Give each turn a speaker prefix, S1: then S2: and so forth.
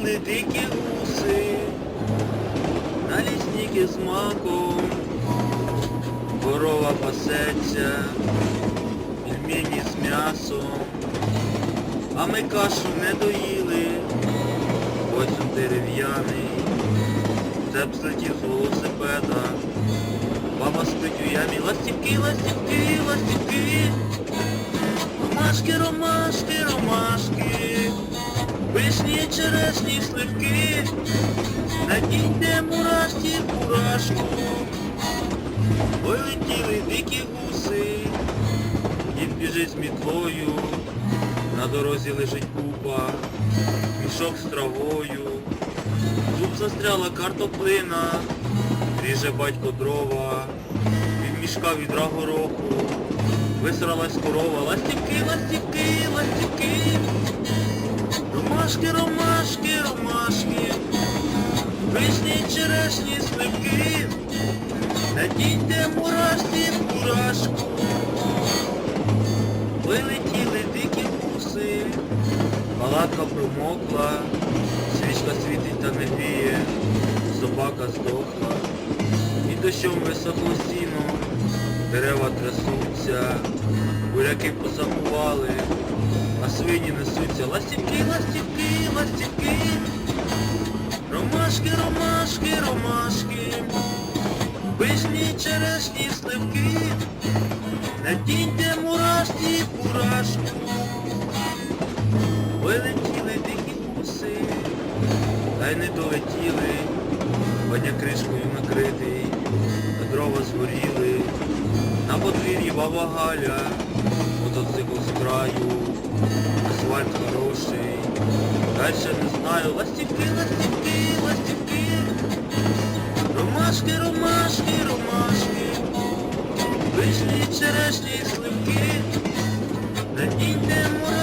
S1: Полетіли дикі гуси, на лісники з маком, корова пасеться, пельмені з м'ясом, а ми кашу не доїли, ось он дерев'яний, цеп злетів з велосипеда, баба спить у ямі, ластівки, ластівки, ластівки, ромашки, вишні, черешні, сливки, надійте мурашки, мурашку, Вилетіли дикі гуси, дід біжить з мітлою, на дорозі лежить купа, мішок з травою, тут застряла картоплина, ріже батько дрова, від мішка відра гороху, висралась корова, ластівки, ластівки, ластівки, ромашки, ромашки, ромашки, вишні, черешні, сливки. Надійте мурашки, мурашку, вилетіли дикі гуси, палатка промокла, свічка світить та не гріє, собака здохла, і дощом висохло сіно, дерева трясуться, буряки позабували, а свині несуться ластівки, ластівки, ромашки, ромашки, ромашки. Вишні черешні сливки, надіньте мурашки пурашку, вилетіли дикі гуси, та й не долетіли, Ваня кришкою накритий, а дрова згоріли, на подвір'ї баба Галя, мотоцикл з краю, асфальт хороший, дальше не знаю, ластівки, ластівки, ластівки. Ромашки, ромашки, ромашки, вишні, черешні, сливки, надійте мурашки, мурашки,